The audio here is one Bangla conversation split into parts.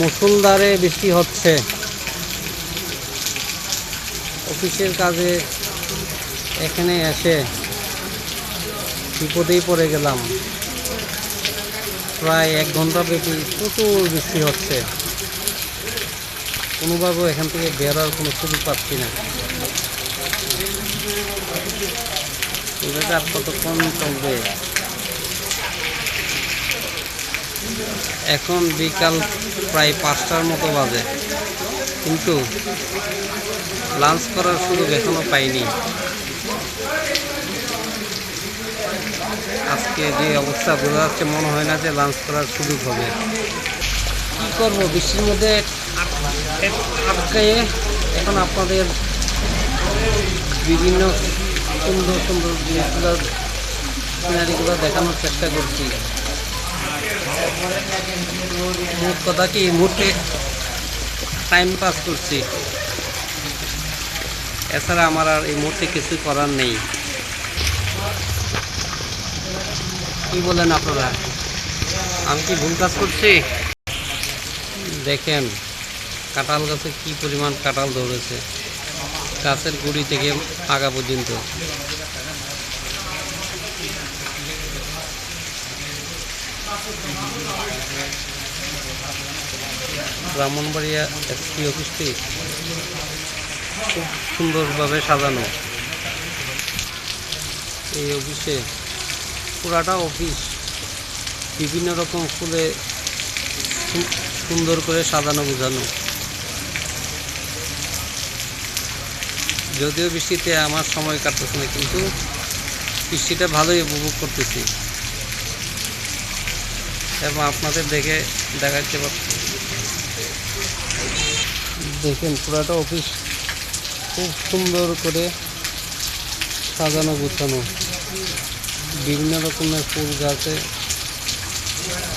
মুসুলধারে বৃষ্টি হচ্ছে। অফিসের কাজে এখানে এসে বিপদেই পড়ে গেলাম। প্রায় এক ঘণ্টা ব্যাপী প্রচুর বৃষ্টি হচ্ছে। কোনোভাবে এখান থেকে বেরোর কোনো সুযোগ পাচ্ছি না। কতক্ষণ চলবে। এখন বিকাল প্রায় পাঁচটার মতো বাজে। কিন্তু লাঞ্চ করার সুযোগ এখনও পাইনি। আজকে যে অবস্থা বোঝা যাচ্ছে, মনে হয় না যে লাঞ্চ করার সুযোগ হবে। কী করব? বৃষ্টির মধ্যে আটকায়ে এখন আপনাদের বিভিন্ন সুন্দর সুন্দর জিনিসগুলো সিনারিগুলো দেখানোর চেষ্টা করছি। মোট কথা কি মুহূর্তে টাইম পাস করছি। এছাড়া আমার আর এই মুহূর্তে কিছু করার নেই। কি বলেন আপনারা? আমি কি ভুল কাজ করছি? দেখেন, কাঁঠাল গাছে কি পরিমাণ কাঁঠাল ধরেছে। গাছের গুড়ি থেকে আগা পর্যন্ত। ব্রাহ্মণবাড়িয়া এসপি অফিসটি খুব সুন্দরভাবে সাজানো। এই অফিসে পুরাটা অফিস বিভিন্ন রকম ফুলে সুন্দর করে সাজানো বোঝানো যদিও বৃষ্টিতে আমার সময় কাটতেছে না, কিন্তু বৃষ্টিটা ভালোই উপভোগ করতেছি। এবং আপনাদের দেখে দেখাচ্ছে। দেখেন, পুরাটা অফিস খুব সুন্দর করে সাজানো, গুছানো বিভিন্ন রকমের ফুল গাছে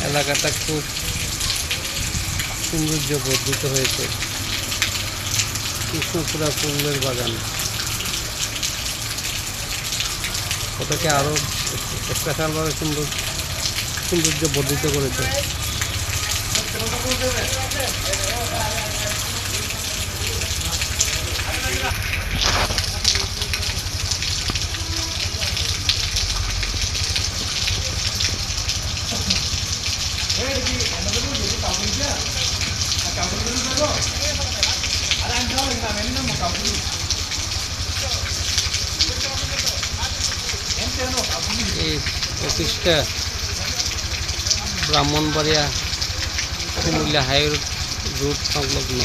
এলাকাটা খুব সৌন্দর্য বর্ধিত হয়েছে কৃষ্ণচূড়া ফুলের বাগান ওটাকে আরও স্পেশালভাবে সুন্দর সৌন্দর্য বর্ধিত করেছে। অফিসটা ব্রাহ্মণবাড়িয়া কুমিল্লা হাই রোড সংলগ্ন।